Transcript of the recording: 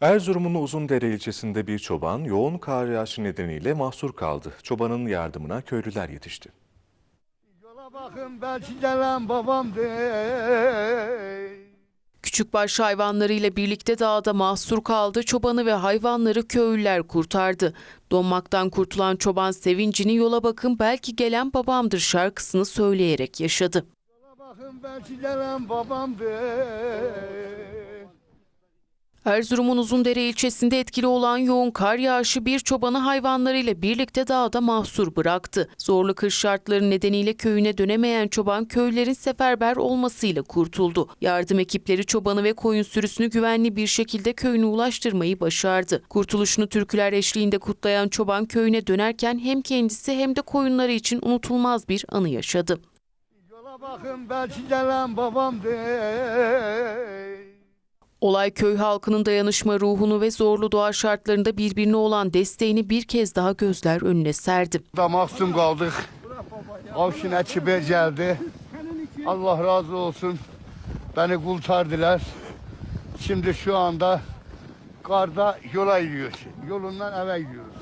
Erzurum'un Uzundere ilçesinde bir çoban yoğun kar yağışı nedeniyle mahsur kaldı. Çobanın yardımına köylüler yetişti. Yola bakın belki gelen babamdır. Küçükbaş hayvanlarıyla birlikte dağda mahsur kaldı. Çobanı ve hayvanları köylüler kurtardı. Donmaktan kurtulan çoban sevincini yola bakın belki gelen babamdır şarkısını söyleyerek yaşadı. Yola bakın belki gelen babamdır. Erzurum'un Uzundere ilçesinde etkili olan yoğun kar yağışı bir çobanı hayvanlarıyla birlikte dağda mahsur bıraktı. Zorlu kış şartları nedeniyle köyüne dönemeyen çoban köylerin seferber olmasıyla kurtuldu. Yardım ekipleri çobanı ve koyun sürüsünü güvenli bir şekilde köyüne ulaştırmayı başardı. Kurtuluşunu türküler eşliğinde kutlayan çoban köyüne dönerken hem kendisi hem de koyunları için unutulmaz bir anı yaşadı. Yola bakın belki gelen babamdır. Olay köy halkının dayanışma ruhunu ve zorlu doğa şartlarında birbirine olan desteğini bir kez daha gözler önüne serdi. Da mahzun kaldık. Avşin ekibi geldi. Allah razı olsun. Beni kurtardılar. Şimdi şu anda karda yola gidiyoruz. Yolundan eve gidiyoruz.